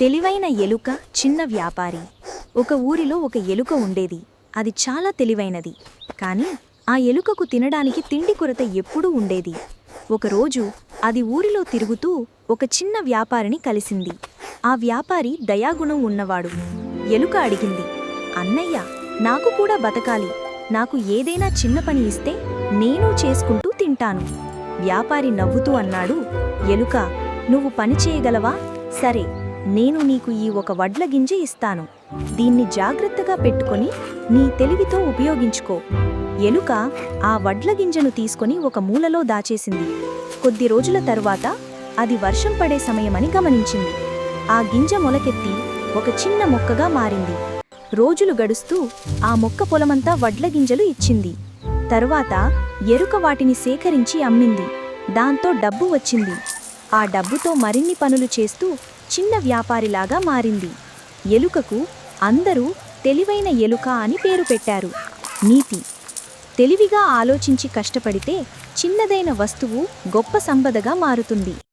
తెలివైన ఎలుక చిన్న వ్యాపారి. ఒక ఊరిలో ఒక ఎలుక ఉండేది. అది చాలా తెలివైనది. కానీ ఆ ఎలుకకు తినడానికి తిండి కొరత ఎప్పుడూ ఉండేది. ఒకరోజు అది ఊరిలో తిరుగుతూ ఒక చిన్న వ్యాపారిని కలిసింది. ఆ వ్యాపారి దయాగుణం ఉన్నవాడు. ఎలుక అడిగింది అన్నయ్య నాకు కూడా బతకాలి. నాకు ఏదైనా చిన్న పని ఇస్తే నేను చేసుకుంటూ తింటాను. వ్యాపారి నవ్వుతూ అన్నాడు ఎలుక నువ్వు పని చేయగలవా? సరే. నేను నీకు ఈ ఒక వడ్ల గింజ ఇస్తాను. దీన్ని జాగ్రత్తగా పెట్టుకొని నీ తెలివితో ఉపయోగించుకో. ఎలుక ఆ వడ్ల గింజను తీసుకొని ఒక మూలలో దాచేసింది. కొద్ది రోజుల తరువాత అది వర్షం పడే సమయమని గమనించింది. ఆ గింజ మొలకెత్తి ఒక చిన్న మొక్కగా మారింది. రోజులు గడుస్తూ ఆ మొక్క పొలమంతా వడ్ల గింజలు ఇచ్చింది. తరువాత ఎరుక వాటిని సేకరించి అమ్మింది. దాంతో డబ్బు వచ్చింది. ఆ డబ్బుతో మరిన్ని పనులు చేస్తూ చిన్న వ్యాపారిలాగా మారింది. ఎలుకకు అందరూ తెలివైన ఎలుక అని పేరు పెట్టారు. నీతి. తెలివిగా ఆలోచించి కష్టపడితే చిన్నదైన వస్తువు గొప్ప సంపదగా మారుతుంది.